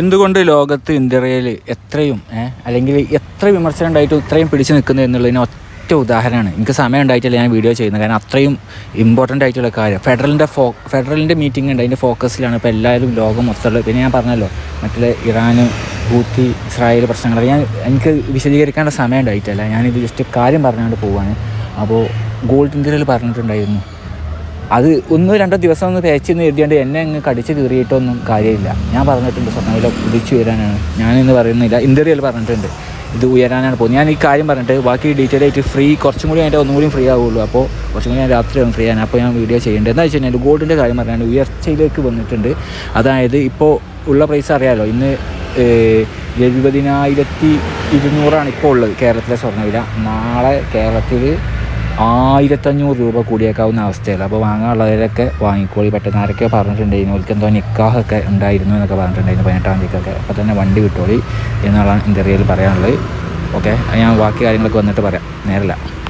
എന്തുകൊണ്ട് ലോകത്ത് ഇന്ത്യയിൽ എത്രയും അല്ലെങ്കിൽ എത്ര വിമർശനം ഉണ്ടായിട്ടും ഇത്രയും പിടിച്ചു നിൽക്കുന്നത് എന്നുള്ളതിന് ഒറ്റ ഉദാഹരണമാണ്. എനിക്ക് സമയം ഉണ്ടായിട്ടില്ല ഞാൻ വീഡിയോ ചെയ്യുന്നത്. കാരണം അത്രയും ഇമ്പോർട്ടന്റ് ആയിട്ടുള്ള കാര്യം. ഫെഡറലിന്റെ ഫോ ഫെഡറലിന്റെ മീറ്റിംഗ് ഉണ്ട്. അതിന്റെ ഫോക്കസിലാണ് ഇപ്പോൾ എല്ലാവരും ലോകം മൊത്തമുള്ളത് പിന്നെ ഞാൻ പറഞ്ഞല്ലോ മറ്റുള്ള ഇറാന് ഹൂത്തി ഇസ്രായേൽ പ്രശ്നങ്ങൾ ഞാൻ എനിക്ക് വിശദീകരിക്കേണ്ട സമയം ഉണ്ടായിട്ടില്ല. ഞാനിത് ജസ്റ്റ് കാര്യം പറഞ്ഞുകൊണ്ട് പോവാണ്. അപ്പോൾ ഗോൾഡ് ഇന്ത്യയിൽ പറഞ്ഞിട്ടുണ്ടായിരുന്നു. അത് ഒന്നോ രണ്ടോ ദിവസം ഒന്ന് പേച്ചെന്ന് എഴുതിയാണ്ട് എന്നെ അങ്ങ് കടിച്ച് കീറിയിട്ടൊന്നും കാര്യമില്ല. ഞാൻ പറഞ്ഞിട്ടുണ്ട് സ്വർണവില കുതിച്ചു വരാനാണ്. ഞാനിന്ന് പറയുന്നില്ല. ഇന്റർവ്യൂവിൽ പറഞ്ഞിട്ടുണ്ട്. ഇത് ഉയരാനാണ് പോകുന്നത്. ഞാൻ ഈ കാര്യം പറഞ്ഞിട്ട് ബാക്കി ഡീറ്റെയിൽ ആയിട്ട് ഫ്രീ കുറച്ചും കൂടി ആയിട്ട് ഒന്നും കൂടി ഫ്രീ ആവുള്ളൂ. അപ്പോൾ കുറച്ചും കൂടി ഞാൻ രാത്രിയാവും ഫ്രീ ആണ് അപ്പോൾ ഞാൻ വീഡിയോ ചെയ്യേണ്ടത് എന്താ വെച്ച് കഴിഞ്ഞാൽ ഗോൾഡിന്റെ കാര്യം പറയാനാണ് ഉയർച്ചയിലേക്ക് വന്നിട്ടുണ്ട്. അതായത് ഇപ്പോൾ ഉള്ള പ്രൈസ് അറിയാമല്ലോ ഇന്ന് എഴുപതിനായിരത്തി ഇരുന്നൂറാണ് ഇപ്പോൾ ഉള്ളത് കേരളത്തിലെ സ്വർണവില. നാളെ കേരളത്തിൽ ആയിരത്തഞ്ഞൂറ് രൂപ കൂടിയേക്കാവുന്ന അവസ്ഥയല്ല. അപ്പോൾ വാങ്ങാനുള്ളവരൊക്കെ വാങ്ങിക്കോളി. പെട്ടെന്ന് ആരൊക്കെ പറഞ്ഞിട്ടുണ്ടായിരുന്നു അവർക്ക് എന്തോ നിക്കാഹൊക്കെ ഉണ്ടായിരുന്നു എന്നൊക്കെ പറഞ്ഞിട്ടുണ്ടായിരുന്നു പതിനെട്ടാം തീയതിക്കൊക്കെ. അപ്പോൾ തന്നെ വണ്ടി കിട്ടോളി എന്നുള്ളതാണ് റിയൽ പറയാനുള്ളത്. ഓക്കെ? ഞാൻ ബാക്കി കാര്യങ്ങളൊക്കെ വന്നിട്ട് പറയാം. നേരല്ല.